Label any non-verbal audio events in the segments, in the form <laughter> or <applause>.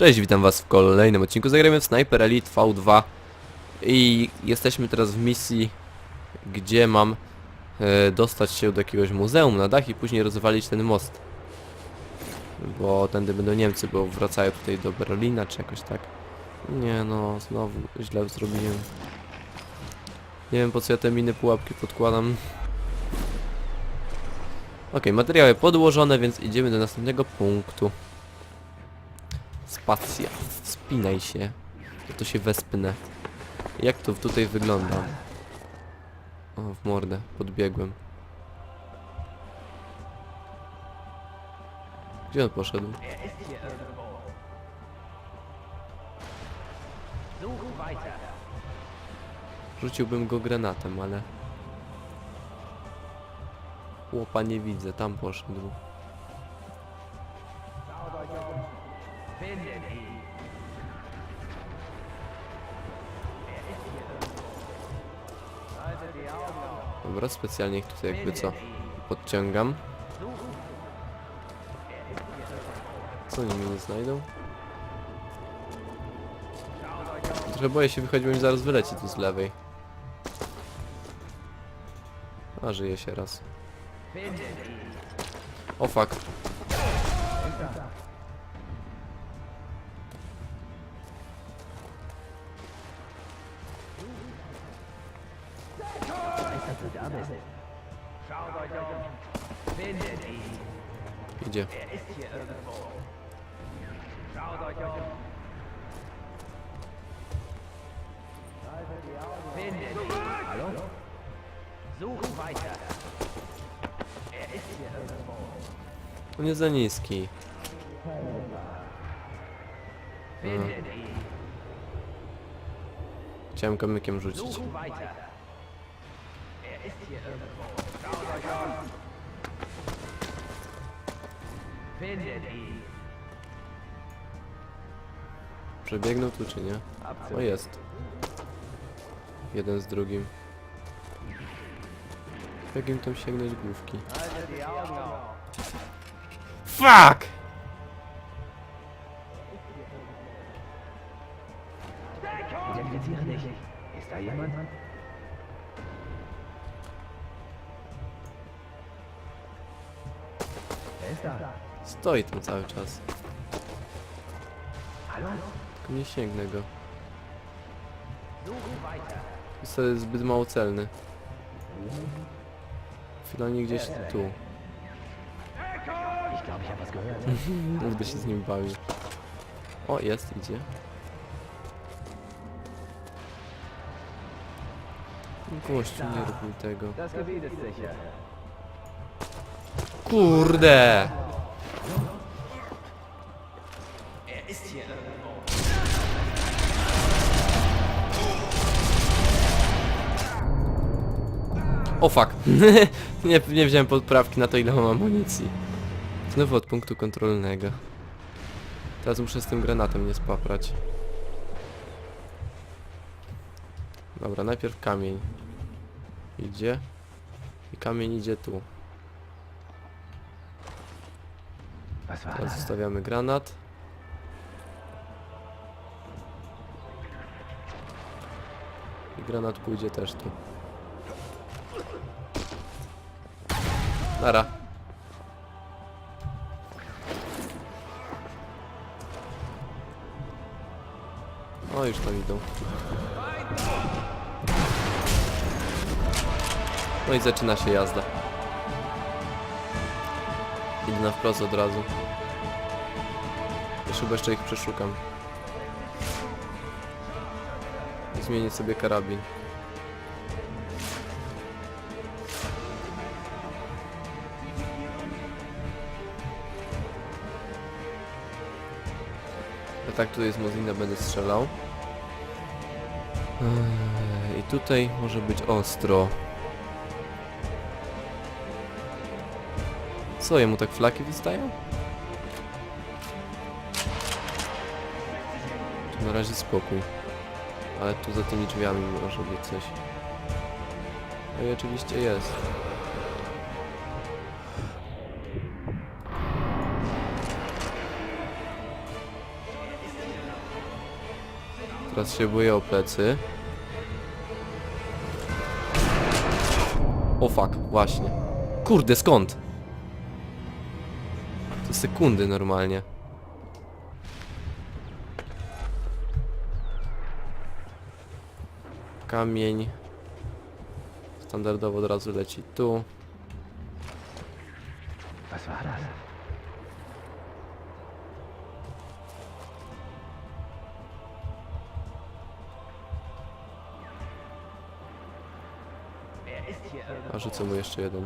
Cześć, witam was w kolejnym odcinku. Zagrajmy w Sniper Elite V2 i jesteśmy teraz w misji, gdzie mam e, dostać się do jakiegoś muzeum na dach i później rozwalić ten most. Bo tędy będą Niemcy, bo wracają tutaj do Berlina czy jakoś tak. Nie no, znowu źle zrobiłem. Nie wiem po co ja te miny pułapki podkładam. Okej, materiały podłożone, więc idziemy do następnego punktu. Spacja. Wspinaj się. Ja to się wespnę. Jak to tutaj wygląda? O, w mordę. Podbiegłem. Gdzie on poszedł? Rzuciłbym go granatem, ale... Chłopa nie widzę, tam poszedł. Dobra, specjalnie ich tutaj jakby co podciągam. Co oni mnie nie znajdą? Trochę boję się wychodzić, bo mi zaraz wyleci tu z lewej. A, żyje się raz. O fuck. On jest za niski. Ihn. Chciałem kamykiem rzucić. Przebiegnął tu czy nie? O jest. Jeden z drugim. Jak im tam sięgnąć główki? Fuck! Ist da jemand? Stoi tam cały czas. Tylko nie sięgnę go. Jest zbyt mało celny. Finalnie gdzieś tu. Będę <laughs> się z nim bawił. O, jest, idzie. Gościu, nie rób mi tego. Kurde! Er ist hier O fuck! <laughs> nie, nie wziąłem podprawki na to ile mam amunicji. Znowu od punktu kontrolnego. Teraz muszę z tym granatem nie spaprać. Dobra, najpierw kamień. Idzie. I kamień idzie tu. Teraz zostawiamy granat. I granat pójdzie też tu. Nara. O, już tam idą. No i zaczyna się jazda. Idę na wprost od razu. Jeszcze chyba jeszcze ich przeszukam. I zmienię sobie karabin. Tak tutaj z Mozina będę strzelał. Eee, I tutaj może być ostro. Co, jemu tak flaki wystają? Tu na razie spokój. Ale tu za tymi drzwiami może być coś. No i oczywiście jest. Boję o plecy. O fuck, właśnie. Kurde, skąd? To sekundy normalnie. Kamień. Standardowo od razu leci tu. Rzucę mu jeszcze jeden.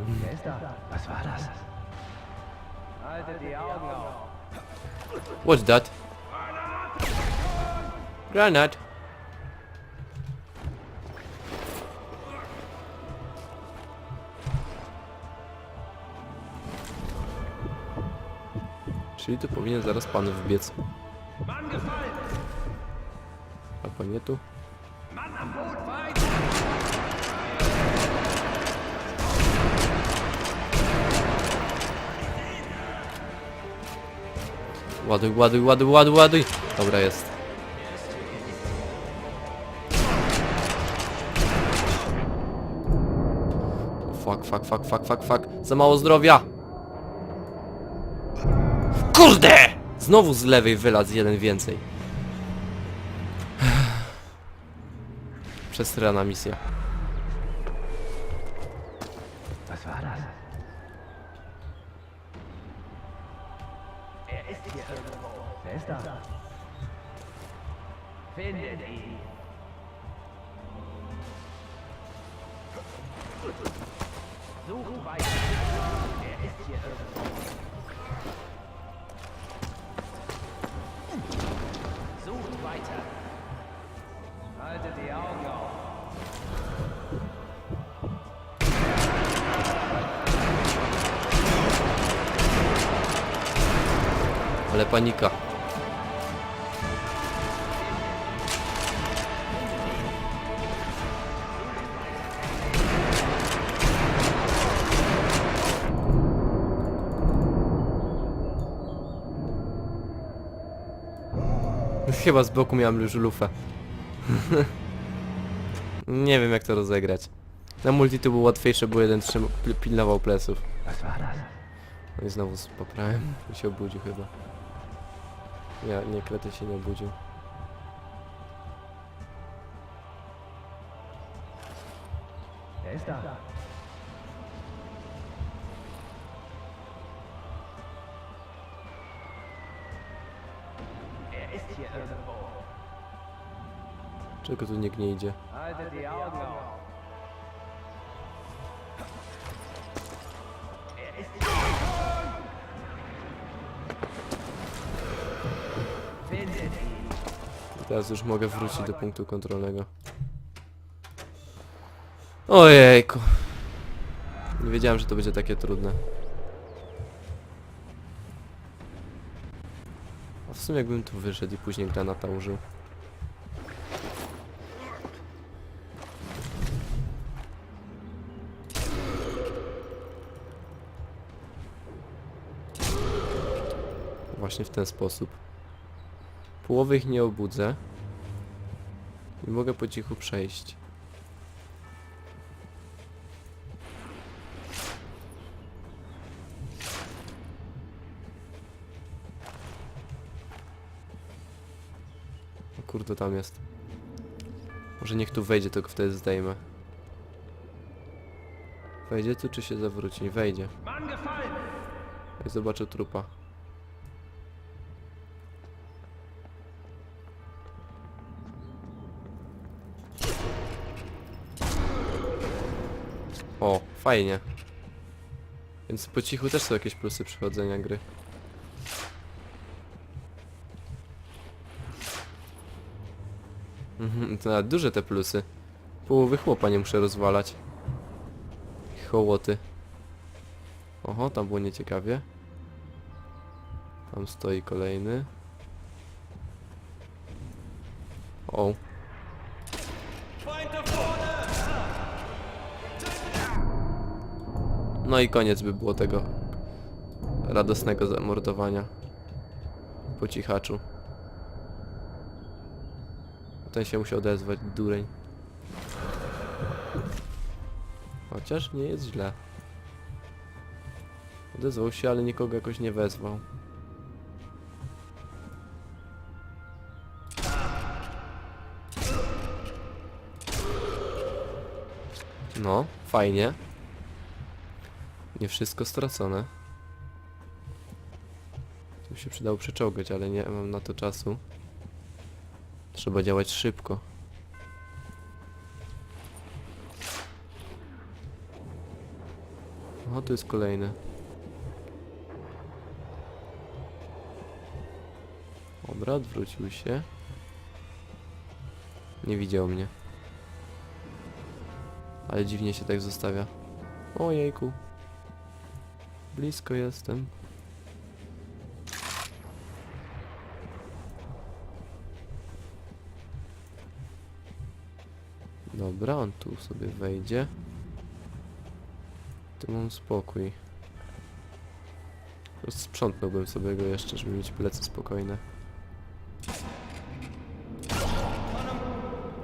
What's that? Granat. Czyli tu powinien zaraz pan wbiec. Albo nie tu. Ładuj, ładuj, ładuj, ładuj, ładuj. Dobra, jest. Fuck, fuck, fuck, fuck, fuck, fuck. Za mało zdrowia. Kurde! Znowu z lewej wylaz jeden więcej. <sighs> Przestrana misja. Ale panika. Chyba z boku miałem już lufę. <laughs> Nie wiem jak to rozegrać. Na multi to było łatwiejsze, bo jeden trzym- pil- pilnował pleców. No i znowu poprałem i się obudził chyba. Nie, nie, krety się nie obudził. Czego tu nikt nie idzie? Haltet die Augen auf. Er Teraz już mogę wrócić do punktu kontrolnego. Ojejku. Nie wiedziałem, że to będzie takie trudne. A w sumie jakbym tu wyszedł i później granata użył. Właśnie w ten sposób. Połowy ich nie obudzę. I mogę po cichu przejść. O kurde, tam jest. Może niech tu wejdzie, tylko wtedy zdejmę. Wejdzie tu, czy się zawróci? Wejdzie. I zobaczę trupa. Fajnie. Więc po cichu też są jakieś plusy przechodzenia gry. Mhm, to nawet duże te plusy. Połowy chłopa nie muszę rozwalać. Hołoty. Oho, tam było nieciekawie. Tam stoi kolejny. O. i koniec by było tego radosnego zamordowania po cichaczu. ten się musi odezwać, dureń. Chociaż nie jest źle. Odezwał się, ale nikogo jakoś nie wezwał. No, fajnie. Nie wszystko stracone. Tu się przydało przeczołgać, ale nie mam na to czasu. Trzeba działać szybko. O, tu jest kolejny. Dobra, odwrócił się. Nie widział mnie. Ale dziwnie się tak zostawia. Ojejku. Blisko jestem. Dobra, on tu sobie wejdzie. Tu mam spokój. Sprzątnąłbym sobie go jeszcze, żeby mieć plecy spokojne.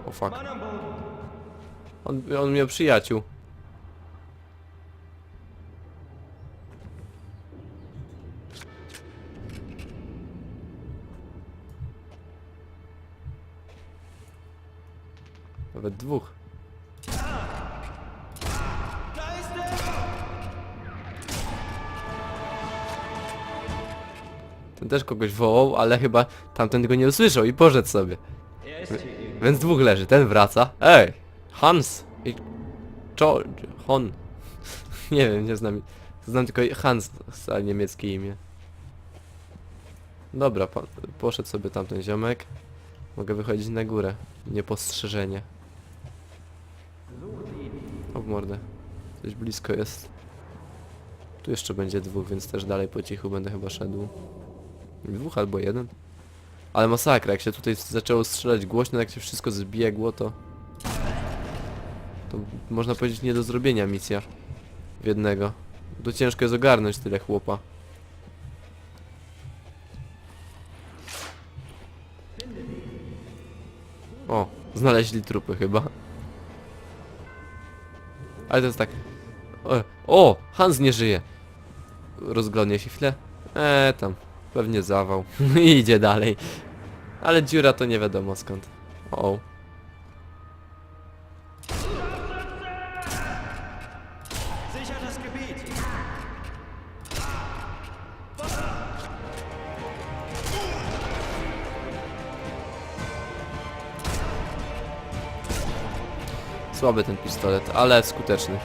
O fuck. On, on miał przyjaciół. Nawet dwóch. Ten też kogoś wołał, ale chyba tamten go nie usłyszał i poszedł sobie. Więc dwóch leży, ten wraca. Ej! Hans! I... George... Hon. <laughs> nie wiem, nie znam... Znam tylko Hans, a niemieckie imię. Dobra, pan, poszedł sobie tamten ziomek. Mogę wychodzić na górę. Niepostrzeżenie. O w mordę. Coś blisko jest. Tu jeszcze będzie dwóch, więc też dalej po cichu będę chyba szedł. Dwóch albo jeden. Ale masakra, jak się tutaj zaczęło strzelać głośno, jak się wszystko zbiegło, to... To można powiedzieć nie do zrobienia misja. W jednego. To ciężko jest ogarnąć tyle chłopa. O, znaleźli trupy chyba. Ale to jest tak... O, Hans nie żyje. Rozglądnie się chwilę. Eee, tam. Pewnie zawał. <laughs> Idzie dalej. Ale dziura to nie wiadomo skąd. O. Słaby ten pistolet, ale skuteczny.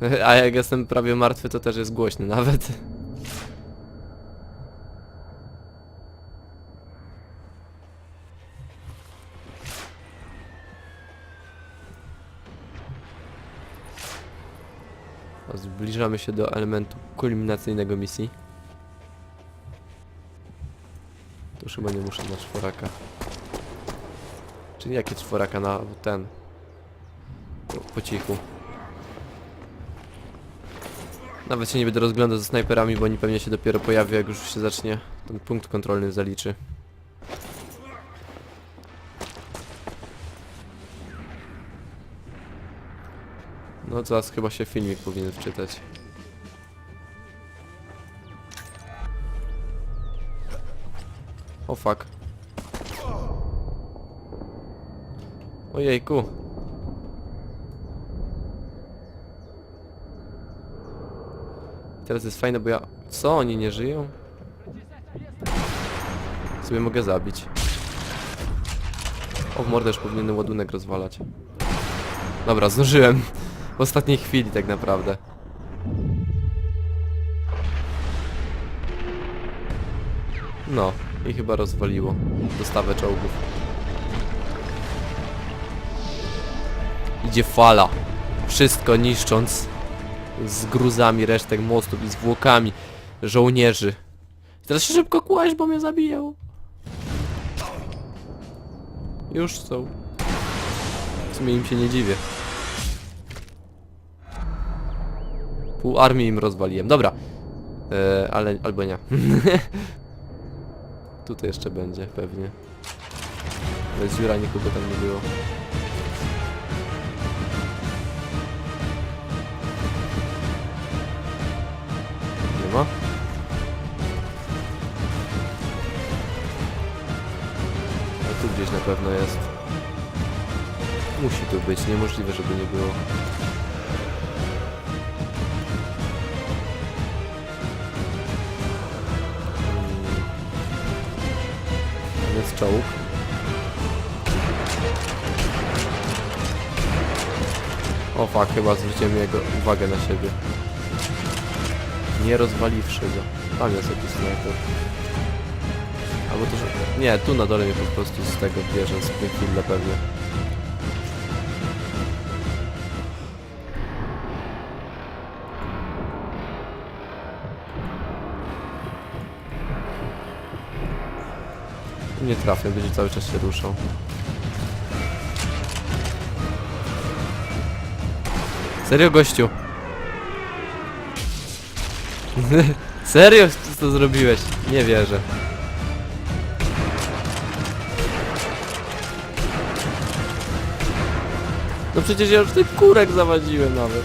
<laughs> A jak jestem prawie martwy, to też jest głośny nawet. <laughs> Zbliżamy się do elementu kulminacyjnego misji. Już chyba nie muszę na czworaka. Czyli jakie czworaka na ten? Po, po cichu. Nawet się nie będę rozglądał ze snajperami, bo oni pewnie się dopiero pojawią, jak już się zacznie ten punkt kontrolny zaliczy. No zaraz chyba się filmik powinien wczytać. O fuck. Ojejku. Teraz jest fajne, bo ja... Co? Oni nie żyją? Sobie mogę zabić. O, w mordę już powinienem ładunek rozwalać. Dobra, zdążyłem. W ostatniej chwili tak naprawdę. No, i chyba rozwaliło dostawę czołgów. Idzie fala. Wszystko niszcząc z gruzami resztek mostów i zwłokami żołnierzy. Teraz się szybko kłaść, bo mnie zabijał. Już są. W sumie im się nie dziwię. Pół armii im rozwaliłem. Dobra. E, ale albo nie. <laughs> Tutaj jeszcze będzie pewnie. Bez dziura nikogo tam nie było. Tu gdzieś na pewno jest. Musi tu być, niemożliwe, żeby nie było. Jest czołg. O fuck, chyba zwróciłem jego uwagę na siebie. Nie rozwaliwszy go. Tam jest jakiś. Albo to, że... Nie, tu na dole mnie po prostu z tego bierze, z Springfielda pewnie. Nie trafię, będzie cały czas się ruszał. Serio, gościu? <laughs> Serio co zrobiłeś? Nie wierzę. Przecież ja już tych kurek zawadziłem nawet.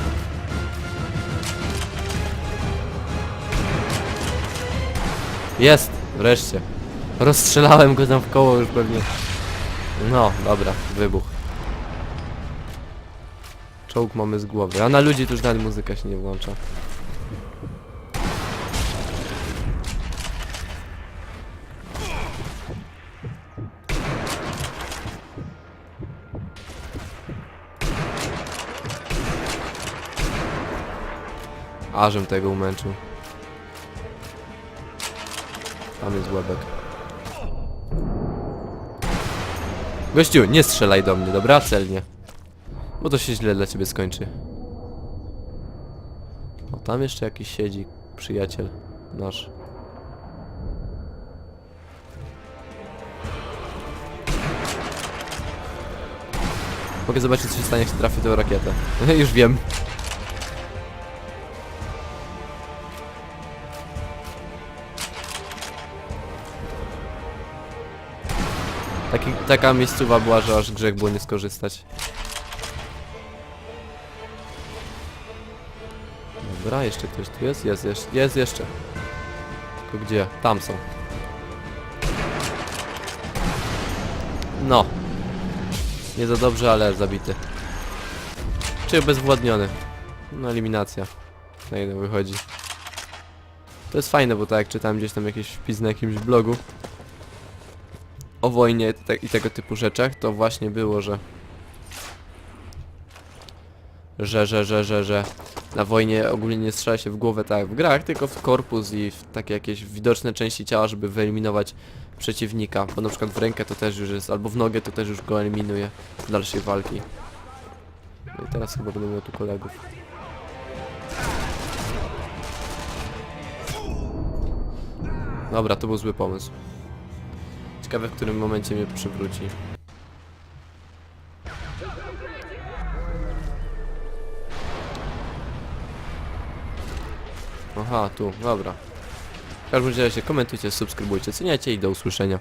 Jest, wreszcie. Rozstrzelałem go tam w koło już pewnie. No, dobra, wybuch. Czołg mamy z głowy, a na ludzi to już nawet muzyka się nie włącza. Ażem tego umęczył. Tam jest łebek. Gościu, nie strzelaj do mnie, dobra? Celnie. Bo to się źle dla ciebie skończy. O, tam jeszcze jakiś siedzi przyjaciel nasz. Mogę zobaczyć, co się stanie, jak trafi tę rakietę. <laughs> Już wiem. Taka miejscowa była, że aż grzech było nie skorzystać. Dobra, jeszcze ktoś tu jest? Jest, jest, jest jeszcze. Tylko gdzie? Tam są. No. Nie za dobrze, ale zabity. Czy bezwładniony. No eliminacja. Na jeden wychodzi. To jest fajne, bo tak jak czytałem gdzieś tam jakieś wpis na jakimś blogu o wojnie i tego typu rzeczach, to właśnie było, że że, że, że, że, że na wojnie ogólnie nie strzela się w głowę tak w grach, tylko w korpus i w takie jakieś widoczne części ciała, żeby wyeliminować przeciwnika, bo na przykład w rękę to też już jest, albo w nogę to też już go eliminuje z dalszej walki. No i teraz chyba będę miał tu kolegów. Dobra, to był zły pomysł. Ciekawe, w którym momencie mnie przywróci. Aha, tu, dobra. W każdym razie komentujcie, subskrybujcie, ceniajcie i do usłyszenia.